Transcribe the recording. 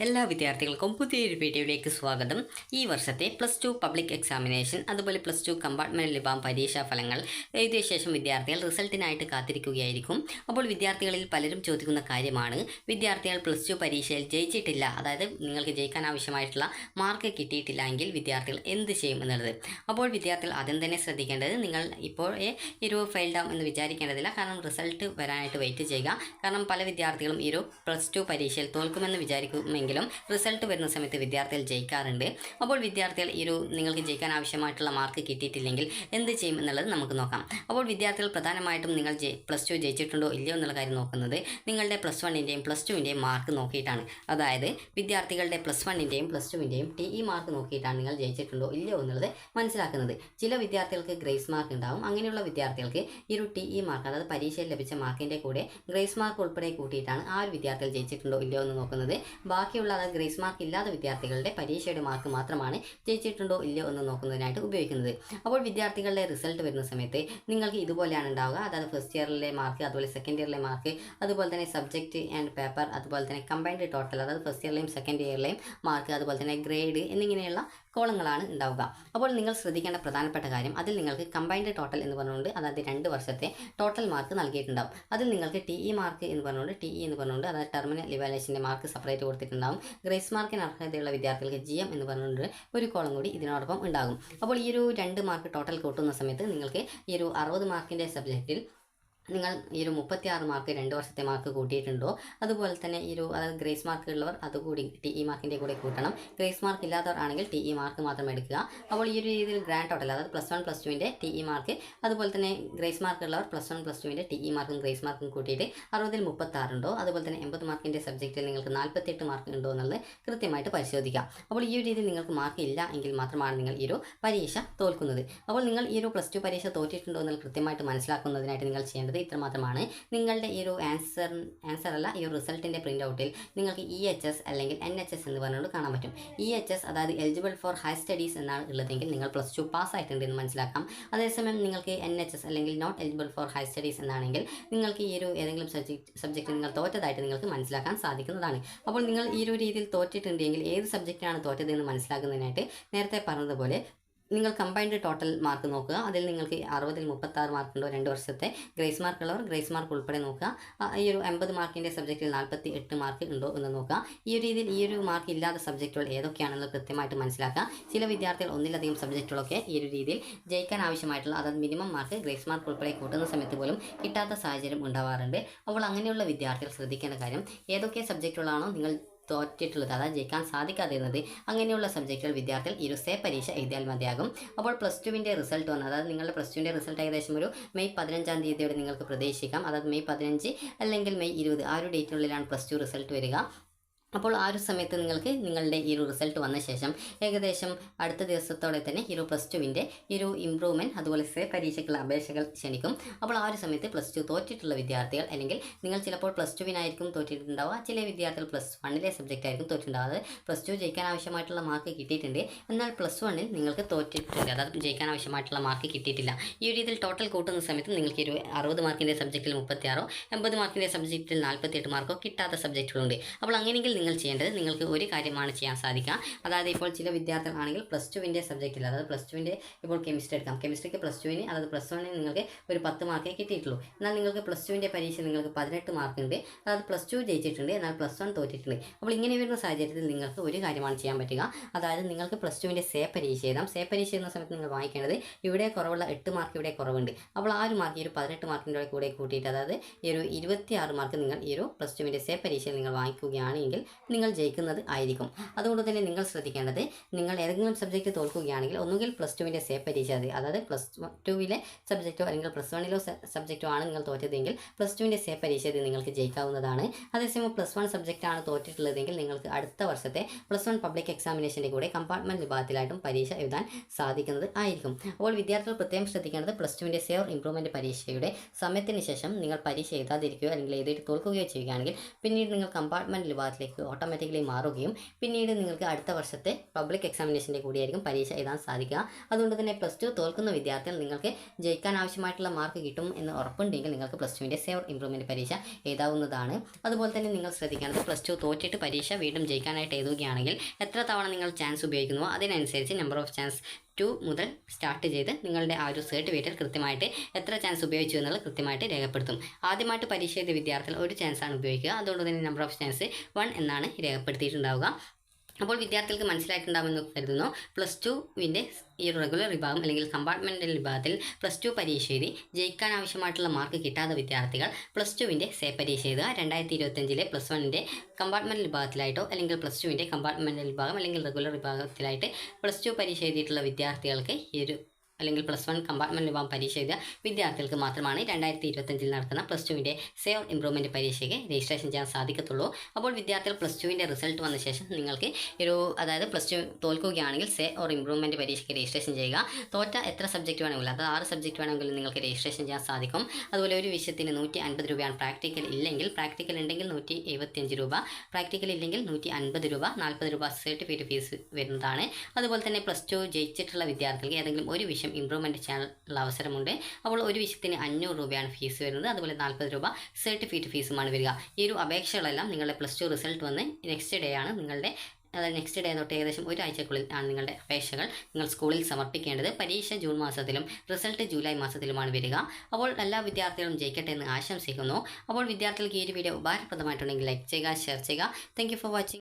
എല്ലാ വിദ്യാർത്ഥികൾക്കും പുതിയൊരു വീഡിയോയിലേക്ക് സ്വാഗതം. ഈ വർഷത്തെ പ്ലസ് ടു പബ്ലിക് എക്സാമിനേഷൻ അതുപോലെ പ്ലസ് ടു കമ്പാർട്ട്മെന്റ് ലിബാം പരീക്ഷാ ഫലങ്ങൾ എഴുതിയ ശേഷം വിദ്യാർത്ഥികൾ റിസൾട്ടിനായിട്ട് കാത്തിരിക്കുകയായിരിക്കും. അപ്പോൾ വിദ്യാർത്ഥികളിൽ പലരും ചോദിക്കുന്ന കാര്യമാണ് വിദ്യാർത്ഥികൾ പ്ലസ് ടു പരീക്ഷയിൽ ജയിച്ചിട്ടില്ല അതായത് നിങ്ങൾക്ക് ജയിക്കാൻ ആവശ്യമായിട്ടുള്ള മാർക്ക് കിട്ടിയിട്ടില്ല എങ്കിൽ വിദ്യാർത്ഥികൾ എന്ത് ചെയ്യും എന്നുള്ളത്. അപ്പോൾ വിദ്യാർത്ഥികൾ ആദ്യം തന്നെ ശ്രദ്ധിക്കേണ്ടത് നിങ്ങൾ ഇപ്പോൾ ഇരു ഫെയിൽഡ് ആവും എന്ന് വിചാരിക്കേണ്ടതില്ല കാരണം റിസൾട്ട് വരാനായിട്ട് വെയിറ്റ് ചെയ്യുക. കാരണം പല വിദ്യാർത്ഥികളും ഈ ഒരു പ്ലസ് ടു പരീക്ഷയിൽ തോൽക്കുമെന്ന് വിചാരിക്കുമെങ്കിലും റിസൾട്ട് വരുന്ന സമയത്ത് വിദ്യാർത്ഥികൾ ജയിക്കാറുണ്ട്. അപ്പോൾ വിദ്യാർത്ഥികൾ ഈ ഒരു നിങ്ങൾക്ക് ജയിക്കാൻ ആവശ്യമായിട്ടുള്ള മാർക്ക് കിട്ടിയിട്ടില്ലെങ്കിൽ എന്ത് ചെയ്യും എന്നുള്ളത് നമുക്ക് നോക്കാം. അപ്പോൾ വിദ്യാർത്ഥികൾ പ്രധാനമായിട്ടും നിങ്ങൾ പ്ലസ് ടു ജയിച്ചിട്ടുണ്ടോ ഇല്ലയോ എന്നുള്ള കാര്യം നോക്കുന്നത് നിങ്ങളുടെ പ്ലസ് വണ്ണിന്റെയും പ്ലസ് ടുവിന്റെയും മാർക്ക് നോക്കിയിട്ടാണ്. അതായത് വിദ്യാർത്ഥികളുടെ പ്ലസ് വണ്ണിന്റെയും പ്ലസ് ടുവിന്റെയും ടി ഇ മാർക്ക് നോക്കിയിട്ടാണ് നിങ്ങൾ ജയിച്ചിട്ടുണ്ടോ ഇല്ലയോ എന്നുള്ളത് മനസ്സിലാക്കുന്നത്. ചില വിദ്യാർത്ഥികൾക്ക് ഗ്രേസ് മാർക്ക് ഉണ്ടാവും. അങ്ങനെയുള്ള വിദ്യാർത്ഥികൾക്ക് ഈ ഒരു ടി ഇ മാർക്ക് അതായത് പരീക്ഷയിൽ ലഭിച്ച മാർക്കിന്റെ കൂടെ ഗ്രേസ് മാർക്ക് ഉൾപ്പെടെ കൂട്ടിയിട്ടാണ് ആ ഒരു വിദ്യാർത്ഥികൾ ജയിച്ചിട്ടുണ്ടോ ഇല്ലയോ എന്ന് നോക്കുന്നത്. ബാക്കിയുള്ള ഗ്രേസ് മാർക്ക് ഇല്ലാത്ത വിദ്യാർത്ഥികളുടെ പരീക്ഷയുടെ മാർക്ക് മാത്രമാണ് ജയിച്ചിട്ടുണ്ടോ ഇല്ലയോ എന്ന് നോക്കുന്നതിനായിട്ട് ഉപയോഗിക്കുന്നത്. അപ്പോൾ വിദ്യാർത്ഥികളുടെ റിസൾട്ട് വരുന്ന സമയത്ത് നിങ്ങൾക്ക് ഇതുപോലെയാണ് ഉണ്ടാവുക. അതായത് ഫസ്റ്റ് ഇയറിലെ മാർക്ക് അതുപോലെ സെക്കൻഡ് ഇയറിലെ മാർക്ക് അതുപോലെ തന്നെ സബ്ജക്റ്റ് ആൻഡ് പേപ്പർ അതുപോലെ തന്നെ കമ്പൈൻഡ് ടോട്ടൽ അതായത് ഫസ്റ്റ് ഇയറിലെയും സെക്കൻഡ് ഇയറിലെയും മാർക്ക് അതുപോലെ തന്നെ ഗ്രേഡ് എന്നിങ്ങനെയുള്ള കോളങ്ങളാണ് ഉണ്ടാവുക. അപ്പോൾ നിങ്ങൾ ശ്രദ്ധിക്കേണ്ട പ്രധാനപ്പെട്ട കാര്യം അതിൽ നിങ്ങൾക്ക് കമ്പൈൻഡ് ടോട്ടൽ എന്ന് പറഞ്ഞുകൊണ്ട് അതായത് രണ്ട് വർഷത്തെ ടോട്ടൽ മാർക്ക് നൽകിയിട്ടുണ്ടാവും. അതിൽ നിങ്ങൾക്ക് ടി ഇ മാർക്ക് എന്ന് പറഞ്ഞുകൊണ്ട് ടി ഇ എന്ന് പറഞ്ഞുകൊണ്ട് അതായത് ടെർമിനൽ ഇവാലുവേഷന്റെ മാർക്ക് സെപ്പറേറ്റ് കൊടുത്തിട്ടുണ്ടാവും. ഗ്രേസ് മാർക്കിന് അർഹതയുള്ള വിദ്യാർത്ഥികൾക്ക് ജി എം എന്ന് പറഞ്ഞുകൊണ്ട് ഒരു കോളം കൂടി ഇതിനോടൊപ്പം ഉണ്ടാകും. അപ്പോൾ ഈ ഒരു രണ്ട് മാർക്ക് ടോട്ടൽ കൂട്ടുന്ന സമയത്ത് നിങ്ങൾക്ക് ഈ ഒരു അറുപത് മാർക്കിന്റെ സബ്ജക്റ്റിൽ നിങ്ങൾ ഈ ഒരു മുപ്പത്തി ആറ് മാർക്ക് രണ്ട് വർഷത്തെ മാർക്ക് കൂട്ടിയിട്ടുണ്ടോ? അതുപോലെ തന്നെ ഈ ഒരു അതായത് ഗ്രേസ് മാർക്ക് ഉള്ളവർ അതുകൂടി ടി ഇ മാർക്കിന്റെ കൂടെ കൂട്ടണം. ഗ്രേസ് മാർക്ക് ഇല്ലാത്തവർ ആണെങ്കിൽ ടി ഇ മാർക്ക് മാത്രം എടുക്കുക. അപ്പോൾ ഈ ഒരു രീതിയിൽ ഗ്രാൻഡ് ടോട്ടൽ അതായത് പ്ലസ് വൺ പ്ലസ് ടുവിന്റെ ടി ഇ മാർക്ക് അതുപോലെ തന്നെ ഗ്രേസ് മാർക്ക് ഉള്ളവർ പ്ലസ് വൺ പ്ലസ് ടുവിന്റെ ടി ഇ മാർക്കും ഗ്രേസ് മാർക്കും കൂട്ടിയിട്ട് അറുപതിൽ മുപ്പത്താറുണ്ടോ അതുപോലെ തന്നെ എൺപത് മാർക്കിന്റെ സബ്ജക്റ്റിൽ നിങ്ങൾക്ക് നാൽപ്പത്തെട്ട് മാർക്ക് ഉണ്ടോ എന്നുള്ളത് കൃത്യമായിട്ട് പരിശോധിക്കാം. അപ്പോൾ ഈ ഒരു രീതിയിൽ നിങ്ങൾക്ക് മാർക്ക് ഇല്ല എങ്കിൽ മാത്രമാണ് നിങ്ങൾ ഈ ഒരു പരീക്ഷ തോൽക്കുന്നത്. അപ്പോൾ നിങ്ങൾ ഈ ഒരു പ്ലസ് ടു പരീക്ഷ തോറ്റിട്ടുണ്ടോ എന്നുള്ളത് കൃത്യമായിട്ട് മനസ്സിലാക്കുന്നതിനായിട്ട് നിങ്ങൾ ചെയ്യേണ്ടത് ഇത്രമാത്രമാണ്. നിങ്ങളുടെ ഈ ഒരു ആൻസർ ആൻസർ അല്ല ഈ ഒരു റിസൾട്ടിന്റെ പ്രിന്റ് ഔട്ടിൽ നിങ്ങൾക്ക് ഇ എച്ച് എസ് അല്ലെങ്കിൽ എൻ എച്ച് എസ് എന്ന് പറഞ്ഞുകൊണ്ട് കാണാൻ പറ്റും. ഇ എച്ച് എസ് അതായത് എലിജിബിൾ ഫോർ ഹയർ സ്റ്റഡീസ് എന്നാണ് ഉള്ളതെങ്കിൽ നിങ്ങൾ പ്ലസ് ടു പാസ് ആയിട്ടുണ്ട് എന്ന് മനസ്സിലാക്കാം. അതേസമയം നിങ്ങൾക്ക് എൻ എച്ച് എസ് അല്ലെങ്കിൽ not eligible for higher studies എന്നാണെങ്കിൽ നിങ്ങൾക്ക് ഈ ഒരു ഏതെങ്കിലും സബ്ജക്ട് സബ്ജക്റ്റ് നിങ്ങൾ തോറ്റതായിട്ട് നിങ്ങൾക്ക് മനസ്സിലാക്കാൻ സാധിക്കുന്നതാണ്. അപ്പോൾ നിങ്ങൾ ഈ ഒരു രീതിയിൽ തോറ്റിട്ടുണ്ടെങ്കിൽ ഏത് സബ്ജക്റ്റാണ് തോറ്റത് എന്ന് മനസ്സിലാക്കുന്നതിനായിട്ട് നേരത്തെ പറഞ്ഞതുപോലെ നിങ്ങൾ കമ്പൈൻഡ് ടോട്ടൽ മാർക്ക് നോക്കുക. അതിൽ നിങ്ങൾക്ക് അറുപതിൽ മുപ്പത്താറ് മാർക്ക് ഉണ്ടോ രണ്ട് വർഷത്തെ ഗ്രേസ് മാർക്ക് ഉള്ളവർ ഗ്രേസ് മാർക്ക് ഉൾപ്പെടെ നോക്കുക. ഈ ഒരു എൺപത് മാർക്കിന്റെ സബ്ജക്റ്റിൽ നാൽപ്പത്തി എട്ട് മാർക്ക് ഉണ്ടോ എന്ന് നോക്കുക. ഈ ഒരു രീതിയിൽ ഈ ഒരു മാർക്ക് ഇല്ലാത്ത സബ്ജക്റ്റുകൾ ഏതൊക്കെയാണെന്ന് കൃത്യമായിട്ട് മനസ്സിലാക്കുക. ചില വിദ്യാർത്ഥികൾ ഒന്നിലധികം സബ്ജക്റ്റുകളൊക്കെ ഈ ഒരു രീതിയിൽ ജയിക്കാൻ ആവശ്യമായിട്ടുള്ള അതായത് മിനിമം മാർക്ക് ഗ്രേസ് മാർക്ക് ഉൾപ്പെടെ കൂട്ടുന്ന സമയത്ത് പോലും കിട്ടാത്ത സാഹചര്യം ഉണ്ടാവാറുണ്ട്. അപ്പോൾ അങ്ങനെയുള്ള വിദ്യാർത്ഥികൾ ശ്രദ്ധിക്കേണ്ട കാര്യം ഏതൊക്കെ സബ്ജക്റ്റുകളാണോ നിങ്ങൾ തോറ്റിട്ടുള്ളത്. അതായത് ജയിക്കാൻ സാധിക്കാതിരുന്നത് അങ്ങനെയുള്ള സബ്ജക്റ്റുകൾ വിദ്യാർത്ഥികൾ ഇരുസേ പരീക്ഷ എഴുതിയാൽ മതിയാകും. അപ്പോൾ പ്ലസ് ടുവിന്റെ റിസൾട്ട് വന്നത് അതായത് നിങ്ങളുടെ പ്ലസ് ടുവിന്റെ റിസൾട്ട് ഏകദേശം ഒരു മെയ് പതിനഞ്ചാം തീയതിയോടെ നിങ്ങൾക്ക് പ്രതീക്ഷിക്കാം. അതായത് മെയ് പതിനഞ്ച് അല്ലെങ്കിൽ മെയ് ഇരുപത് ആ ഒരു ഡേറ്റിനുള്ളിലാണ് പ്ലസ് ടു റിസൾട്ട് വരിക. അപ്പോൾ ആ ഒരു സമയത്ത് നിങ്ങൾക്ക് നിങ്ങളുടെ ഈ ഒരു റിസൾട്ട് വന്ന ശേഷം ഏകദേശം അടുത്ത ദിവസത്തോടെ തന്നെ ഈ ഒരു പ്ലസ് ടുവിന്റെ ഈ ഒരു ഇമ്പ്രൂവ്മെന്റ് അതുപോലെ സേ പരീക്ഷയ്ക്കുള്ള അപേക്ഷകൾ ക്ഷണിക്കും. അപ്പോൾ ആ ഒരു സമയത്ത് പ്ലസ് ടു തോറ്റിട്ടുള്ള വിദ്യാർത്ഥികൾ അല്ലെങ്കിൽ നിങ്ങൾ ചിലപ്പോൾ പ്ലസ് ടുവിനായിരിക്കും തോറ്റിട്ടുണ്ടാവുക ചില വിദ്യാർത്ഥികൾ പ്ലസ് വണ്ണിലെ സബ്ജക്റ്റ് ആയിരിക്കും തോറ്റിട്ടുണ്ടാവുക. പ്ലസ് ടു ജയിക്കാൻ ആവശ്യമായിട്ടുള്ള മാർക്ക് കിട്ടിയിട്ടുണ്ട്. എന്നാൽ പ്ലസ് വണ്ണിൽ നിങ്ങൾക്ക് തോറ്റിട്ടുണ്ട്. അതായത് ജയിക്കാൻ ആവശ്യമായിട്ടുള്ള മാർക്ക് കിട്ടിയിട്ടില്ല. ഈ ഒരു രീതിയിൽ ടോട്ടൽ കൂട്ടുന്ന സമയത്ത് നിങ്ങൾക്ക് ഒരു അറുപത് മാർക്കിന്റെ സബ്ജക്റ്റിൽ മുപ്പത്തിയാറോ എൺപത് മാർക്കിന്റെ സബ്ജക്റ്റിൽ നാൽപ്പത്തിയെട്ട് മാർക്കോ കിട്ടാത്ത സബ്ജക്റ്റുകളുണ്ട് അപ്പോൾ അങ്ങനെയെങ്കിൽ നിങ്ങൾ ചെയ്യേണ്ടത് നിങ്ങൾക്ക് ഒരു കാര്യമാണ് ചെയ്യാൻ സാധിക്കുക. അതായത് ഇപ്പോൾ ചില വിദ്യാർത്ഥികളാണെങ്കിൽ പ്ലസ് ടുവിന്റെ സബ്ജക്റ്റിൽ അതായത് പ്ലസ് ടുവിന്റെ ഇപ്പോൾ കെമിസ്ട്രി എടുക്കാം. കെമിസ്ട്രിക്ക് പ്ലസ് ടുവിന് അതായത് പ്ലസ് വണ്ണിന് നിങ്ങൾക്ക് ഒരു പത്ത് മാർക്കേ കിട്ടിയിട്ടുള്ളൂ. എന്നാൽ നിങ്ങൾക്ക് പ്ലസ് ടുവിന്റെ പരീക്ഷ നിങ്ങൾക്ക് പതിനെട്ട് മാർക്ക് ഉണ്ട്. അതായത് പ്ലസ് ടു ജയിച്ചിട്ടുണ്ട്. എന്നാൽ പ്ലസ് വൺ തോറ്റിട്ടുണ്ട്. അപ്പോൾ ഇങ്ങനെ വരുന്ന സാഹചര്യത്തിൽ നിങ്ങൾക്ക് ഒരു കാര്യമാണ് ചെയ്യാൻ പറ്റുക. അതായത് നിങ്ങൾക്ക് പ്ലസ് ടുവിന്റെ സേ പരീക്ഷ എഴുതാം. സേ പരീക്ഷ എഴുതുന്ന സമയത്ത് നിങ്ങൾ വാങ്ങിക്കേണ്ടത് ഇവിടെ കുറവുള്ള എട്ട് മാർക്ക് ഇവിടെ കുറവുണ്ട്. അപ്പോൾ ആ ഒരു മാർക്ക് ഈ ഒരു പതിനെട്ട് മാർക്കിന്റെ കൂടെ കൂട്ടിയിട്ട് അതായത് ഈ ഒരു ഇരുപത്തി ആറ് മാർക്ക് നിങ്ങൾ ഈ ഒരു പ്ലസ് ടുവിന്റെ സേ പരീക്ഷയിൽ നിങ്ങൾ വാങ്ങിക്കുകയാണെങ്കിൽ നിങ്ങൾ ജയിക്കുന്നത് ആയിരിക്കും. അതുകൊണ്ട് തന്നെ നിങ്ങൾ ശ്രദ്ധിക്കേണ്ടത് നിങ്ങൾ ഏതെങ്കിലും സബ്ജക്റ്റ് തോൽക്കുകയാണെങ്കിൽ ഒന്നുകിൽ പ്ലസ് ടുവിന്റെ സേ പരീക്ഷ എഴുതി. അതായത് പ്ലസ് ടുവിലെ സബ്ജക്റ്റോ അല്ലെങ്കിൽ പ്ലസ് വണ്ണിലോ സബ്ജക്റ്റോ ആണ് നിങ്ങൾ തോറ്റതെങ്കിൽ പ്ലസ് ടുവിന്റെ സേ പരീക്ഷ നിങ്ങൾക്ക് ജയിക്കാവുന്നതാണ്. അതേസമയം പ്ലസ് വൺ സബ്ജക്റ്റാണ് തോറ്റിട്ടുള്ളതെങ്കിൽ നിങ്ങൾക്ക് അടുത്ത വർഷത്തെ പ്ലസ് വൺ പബ്ലിക് എക്സാമിനേഷന്റെ കൂടെ കമ്പാർട്ട്മെന്റ് വിഭാഗത്തിലായിട്ടും പരീക്ഷ എഴുതാൻ സാധിക്കുന്നത് ആയിരിക്കും. അപ്പോൾ വിദ്യാർത്ഥികൾ പ്രത്യേകം ശ്രദ്ധിക്കേണ്ടത് പ്ലസ് ടുവിന്റെ സേ ഓർ ഇംപ്രൂവ്മെന്റ് പരീക്ഷയുടെ സമയത്തിന് ശേഷം നിങ്ങൾ പരീക്ഷ എഴുതാതിരിക്കുകയോ അല്ലെങ്കിൽ എഴുതിയിട്ട് തോൽക്കുകയോ ചെയ്യുകയാണെങ്കിൽ പിന്നീട് നിങ്ങൾ കമ്പാർട്ട്മെന്റ് വിഭാഗത്തിലേക്ക് ഓട്ടോമാറ്റിക്കലി മാറുകയും പിന്നീട് നിങ്ങൾക്ക് അടുത്ത വർഷത്തെ പബ്ലിക് എക്സാമിനേഷന്റെ കൂടിയായിരിക്കും പരീക്ഷ എഴുതാൻ സാധിക്കുക. അതുകൊണ്ട് തന്നെ പ്ലസ് ടു തോൽക്കുന്ന വിദ്യാർത്ഥികൾ നിങ്ങൾക്ക് ജയിക്കാൻ ആവശ്യമായിട്ടുള്ള മാർക്ക് കിട്ടും എന്ന് ഉറപ്പുണ്ടെങ്കിൽ നിങ്ങൾക്ക് പ്ലസ് ടുവിന്റെ സേവർ ഇംപ്രൂവ്മെന്റ് പരീക്ഷ എഴുതാവുന്നതാണ്. അതുപോലെ തന്നെ നിങ്ങൾ ശ്രദ്ധിക്കേണ്ടത് പ്ലസ് ടു തോറ്റിട്ട് പരീക്ഷ വീണ്ടും ജയിക്കാനായിട്ട് എഴുതുകയാണെങ്കിൽ എത്ര തവണ നിങ്ങൾ ചാൻസ് ഉപയോഗിക്കുന്നുവോ അതിനനുസരിച്ച് നമ്പർ ഓഫ് ചാൻസ് ടു മുതൽ സ്റ്റാർട്ട് ചെയ്ത് നിങ്ങളുടെ ആ ഒരു സർട്ടിഫിക്കറ്റിൽ കൃത്യമായിട്ട് എത്ര ചാൻസ് ഉപയോഗിച്ചു എന്നുള്ളത് കൃത്യമായിട്ട് രേഖപ്പെടുത്തും. ആദ്യമായിട്ട് പരീക്ഷ എഴുതിയ വിദ്യാർത്ഥികൾ ഒരു ചാൻസാണ് ഉപയോഗിക്കുക. അതുകൊണ്ട് തന്നെ നമ്പർ ഓഫ് ചാൻസ് വൺ എന്നാണ് രേഖപ്പെടുത്തിയിട്ടുണ്ടാവുക. അപ്പോൾ വിദ്യാർത്ഥികൾക്ക് മനസ്സിലായിട്ടുണ്ടാവുമെന്ന് കരുതുന്നു. പ്ലസ് ടുവിന്റെ ഈ റെഗുലർ വിഭാഗം അല്ലെങ്കിൽ കമ്പാർട്ട്മെന്റൽ വിഭാഗത്തിൽ പ്ലസ് ടു പരീക്ഷ എഴുതി ജയിക്കാൻ ആവശ്യമായിട്ടുള്ള മാർക്ക് കിട്ടാത്ത വിദ്യാർത്ഥികൾ പ്ലസ് ടുവിന്റെ സേ പരീക്ഷ എഴുതുക. രണ്ടായിരത്തി ഇരുപത്തഞ്ചിലെ പ്ലസ് വണ്ണിന്റെ കമ്പാർട്ട്മെന്റൽ വിഭാഗത്തിലായിട്ടോ അല്ലെങ്കിൽ പ്ലസ് ടുവിന്റെ കമ്പാർട്ട്മെന്റൽ വിഭാഗം അല്ലെങ്കിൽ റെഗുലർ വിഭാഗത്തിലായിട്ട് പ്ലസ് ടു പരീക്ഷ എഴുതിയിട്ടുള്ള വിദ്യാർത്ഥികൾക്ക് ഈ ഒരു അല്ലെങ്കിൽ പ്ലസ് വൺ കമ്പാർട്ട്മെന്റ് വിഭാഗം പരീക്ഷ എഴുതിയ വിദ്യാർത്ഥികൾക്ക് മാത്രമാണ് രണ്ടായിരത്തി ഇരുപത്തഞ്ചിൽ നടക്കുന്ന പ്ലസ് ടുവിന്റെ സേവ് ഇംപ്രൂവ്മെന്റ് പരീക്ഷയ്ക്ക് രജിസ്ട്രേഷൻ ചെയ്യാൻ സാധിക്കത്തുള്ളൂ. അപ്പോൾ വിദ്യാർത്ഥികൾ പ്ലസ് ടുവിന്റെ റിസൾട്ട് വന്ന ശേഷം നിങ്ങൾക്ക് ഒരു അതായത് പ്ലസ് ടു തോൽക്കുകയാണെങ്കിൽ സേ ഓർ ഇംപ്രൂവ്മെന്റ് പരീക്ഷയ്ക്ക് രജിസ്ട്രേഷൻ ചെയ്യുക. തോറ്റ എത്ര സബ്ജക്റ്റ് വേണമെങ്കിലും അതായത് ആറ് സബ്ജക്റ്റ് വേണമെങ്കിലും നിങ്ങൾക്ക് രജിസ്ട്രേഷൻ ചെയ്യാൻ സാധിക്കും. അതുപോലെ ഒരു വിഷയത്തിന് നൂറ്റി അൻപത് രൂപയാണ് പ്രാക്ടിക്കൽ ഇല്ലെങ്കിൽ പ്രാക്ടിക്കൽ ഉണ്ടെങ്കിൽ നൂറ്റി എഴുപത്തിയഞ്ച് രൂപ പ്രാക്ടിക്കൽ ഇല്ലെങ്കിൽ നൂറ്റി അൻപത് രൂപ നാൽപ്പത് രൂപ സർട്ടിഫിക്കറ്റ് ഫീസ് വരുന്നതാണ്. അതുപോലെ തന്നെ പ്ലസ് ടു ജയിച്ചിട്ടുള്ള വിദ്യാർത്ഥികൾക്ക് ഏതെങ്കിലും ഒരു വിഷയം ഇമ്പ്രൂവ്മെന്റ് ചെയ്യാനുള്ള അവസരമുണ്ട്. അപ്പോൾ ഒരു വിഷയത്തിന് അഞ്ഞൂറ് രൂപയാണ് ഫീസ് വരുന്നത്. അതുപോലെ നാൽപ്പത് രൂപ സർട്ടിഫിക്കറ്റ് ഫീസുമാണ് വരിക. ഈ ഒരു അപേക്ഷകളെല്ലാം നിങ്ങളുടെ പ്ലസ് ടു റിസൾട്ട് വന്ന് നെക്സ്റ്റ് ഡേ ആണ് നിങ്ങളുടെ അതായത് നെക്സ്റ്റ് ഡേ തൊട്ട് ഏകദേശം ഒരാഴ്ചക്കുള്ളിൽ ആണ് നിങ്ങളുടെ അപേക്ഷകൾ നിങ്ങൾ സ്കൂളിൽ സമർപ്പിക്കേണ്ടത്. പരീക്ഷ ജൂൺ മാസത്തിലും റിസൾട്ട് ജൂലൈ മാസത്തിലുമാണ് വരിക. അപ്പോൾ എല്ലാ വിദ്യാർത്ഥികളും ജയിക്കട്ടെ എന്ന് ആശംസിക്കുന്നു. അപ്പോൾ വിദ്യാർത്ഥികൾക്ക് ഈ ഒരു വീഡിയോ ഉപകാരപ്രദമായിട്ടുണ്ടെങ്കിൽ ലൈക്ക് ചെയ്യുക ഷെയർ ചെയ്യുക. Thank for watching